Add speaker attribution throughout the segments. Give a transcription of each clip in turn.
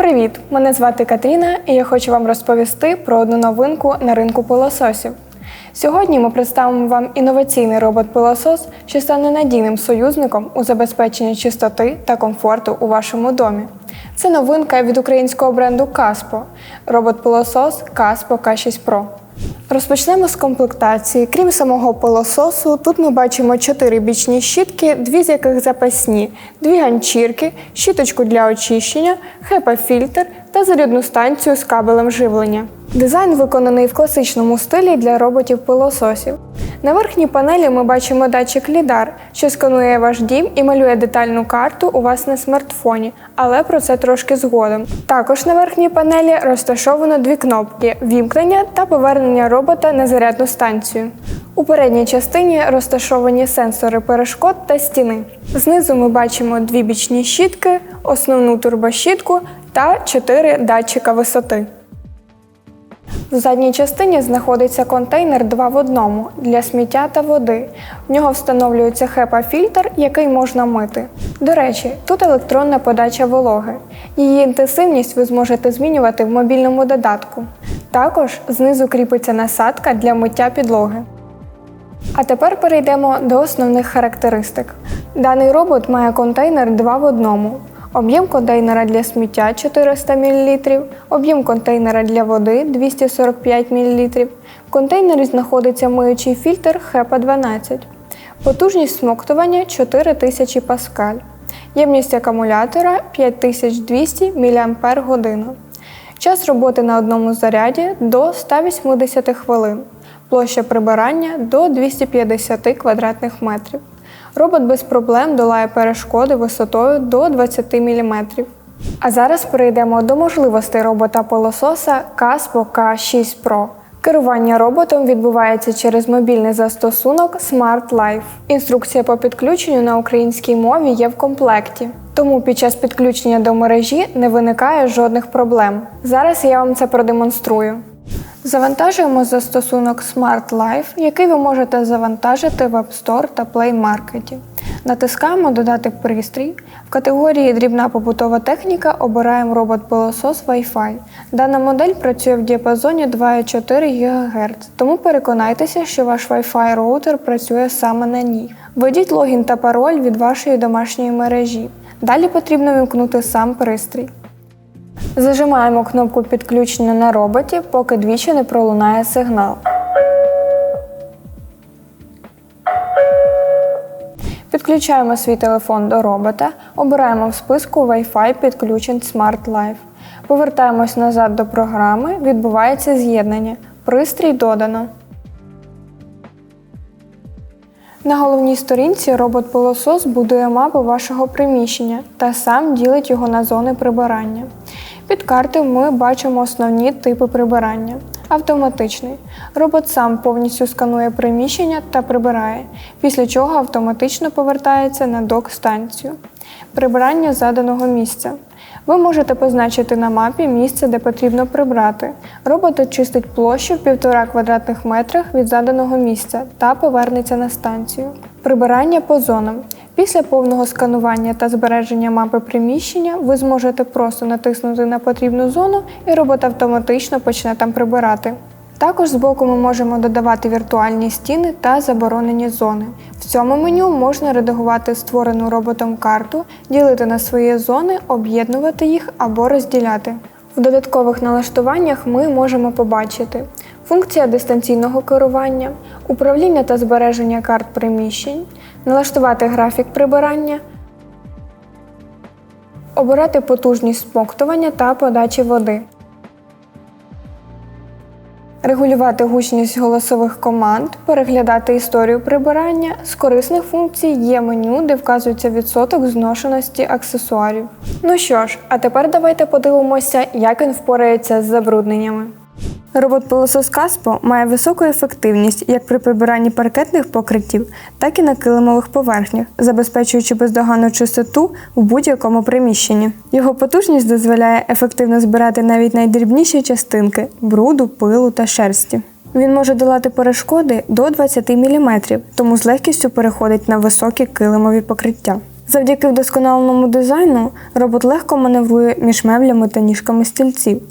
Speaker 1: Привіт! Мене звати Катріна, і я хочу вам розповісти про одну новинку на ринку пилососів. Сьогодні ми представимо вам інноваційний робот-пилосос, що стане надійним союзником у забезпеченні чистоти та комфорту у вашому домі. Це новинка від українського бренду Caspo – робот-пилосос Caspo K6 Pro. Розпочнемо з комплектації. Крім самого пилососу, тут ми бачимо чотири бічні щітки, дві з яких запасні, дві ганчірки, щіточку для очищення, хепа-фільтр та зарядну станцію з кабелем живлення. Дизайн виконаний в класичному стилі для роботів-пилососів. На верхній панелі ми бачимо датчик лідар, що сканує ваш дім і малює детальну карту у вас на смартфоні, але про це трошки згодом. Також на верхній панелі розташовано дві кнопки вімкнення та повернення робота на зарядну станцію. У передній частині розташовані сенсори перешкод та стіни. Знизу ми бачимо дві бічні щітки, основну турбощітку та чотири датчика висоти. В задній частині знаходиться контейнер 2 в одному для сміття та води. В нього встановлюється хепа-фільтр, який можна мити. До речі, тут електронна подача вологи. Її інтенсивність ви зможете змінювати в мобільному додатку. Також знизу кріпиться насадка для миття підлоги. А тепер перейдемо до основних характеристик. Даний робот має контейнер 2 в одному. Об'єм контейнера для сміття 400 мл, об'єм контейнера для води 245 мл. В контейнері знаходиться миючий фільтр HEPA 12. Потужність смоктування 4000 паскаль. Ємність акумулятора 5200 мАч. Час роботи на одному заряді до 180 хвилин. Площа прибирання до 250 квадратних метрів. Робот без проблем долає перешкоди висотою до 20 мм. А зараз перейдемо до можливостей робота-пилососа Caspo K6 Pro. Керування роботом відбувається через мобільний застосунок Smart Life. Інструкція по підключенню на українській мові є в комплекті. Тому під час підключення до мережі не виникає жодних проблем. Зараз я вам це продемонструю. Завантажуємо застосунок Smart Life, який ви можете завантажити в App Store та Play Market. Натискаємо Додати пристрій. В категорії Дрібна побутова техніка обираємо робот-пилосос Wi-Fi. Дана модель працює в діапазоні 2,4 ГГц, тому переконайтеся, що ваш Wi-Fi роутер працює саме на ній. Введіть логін та пароль від вашої домашньої мережі. Далі потрібно вимкнути сам пристрій. Зажимаємо кнопку підключення на роботі, поки двічі не пролунає сигнал. Підключаємо свій телефон до робота, обираємо в списку Wi-Fi підключень Smart Life. Повертаємось назад до програми, відбувається з'єднання. Пристрій додано. На головній сторінці робот-пилосос будує мапу вашого приміщення та сам ділить його на зони прибирання. Під карти ми бачимо основні типи прибирання. Автоматичний. Робот сам повністю сканує приміщення та прибирає, після чого автоматично повертається на док-станцію. Прибирання заданого місця. Ви можете позначити на мапі місце, де потрібно прибрати. Робот очистить площу в 1,5 квадратних метрах від заданого місця та повернеться на станцію. Прибирання по зонам. Після повного сканування та збереження мапи приміщення ви зможете просто натиснути на потрібну зону і робот автоматично почне там прибирати. Також збоку ми можемо додавати віртуальні стіни та заборонені зони. Цьому меню можна редагувати створену роботом карту, ділити на свої зони, об'єднувати їх або розділяти. В додаткових налаштуваннях ми можемо побачити функція дистанційного керування, управління та збереження карт приміщень, налаштувати графік прибирання, обирати потужність смоктування та подачі води. Регулювати гучність голосових команд, переглядати історію прибирання. З корисних функцій є меню, де вказується відсоток зношеності аксесуарів. Ну що ж, а тепер давайте подивимося, як він впорається з забрудненнями. Робот-пилосос Caspo має високу ефективність як при прибиранні паркетних покриттів, так і на килимових поверхнях, забезпечуючи бездоганну чистоту в будь-якому приміщенні. Його потужність дозволяє ефективно збирати навіть найдрібніші частинки бруду, пилу та шерсті. Він може долати перешкоди до 20 мм, тому з легкістю переходить на високі килимові покриття. Завдяки вдосконаленому дизайну робот легко маневрує між меблями та ніжками стільців.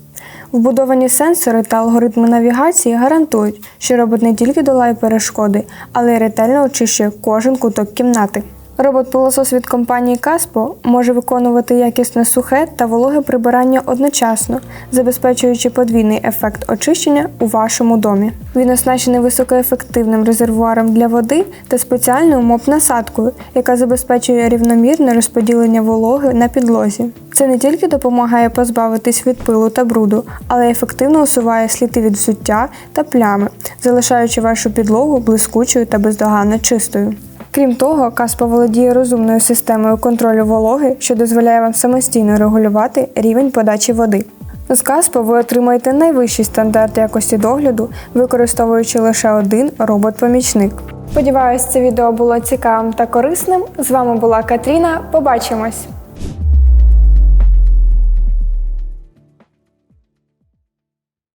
Speaker 1: Вбудовані сенсори та алгоритми навігації гарантують, що робот не тільки долає перешкоди, але й ретельно очищує кожен куток кімнати. Робот-пилосос від компанії Caspo може виконувати якісне сухе та вологе прибирання одночасно, забезпечуючи подвійний ефект очищення у вашому домі. Він оснащений високоефективним резервуаром для води та спеціальною моп-насадкою, яка забезпечує рівномірне розподілення вологи на підлозі. Це не тільки допомагає позбавитись від пилу та бруду, але й ефективно усуває сліди від взуття та плями, залишаючи вашу підлогу блискучою та бездоганно чистою. Крім того, Каспа володіє розумною системою контролю вологи, що дозволяє вам самостійно регулювати рівень подачі води. З Каспо ви отримаєте найвищий стандарт якості догляду, використовуючи лише один робот-помічник. Сподіваюсь, це відео було цікавим та корисним. З вами була Катріна. Побачимось!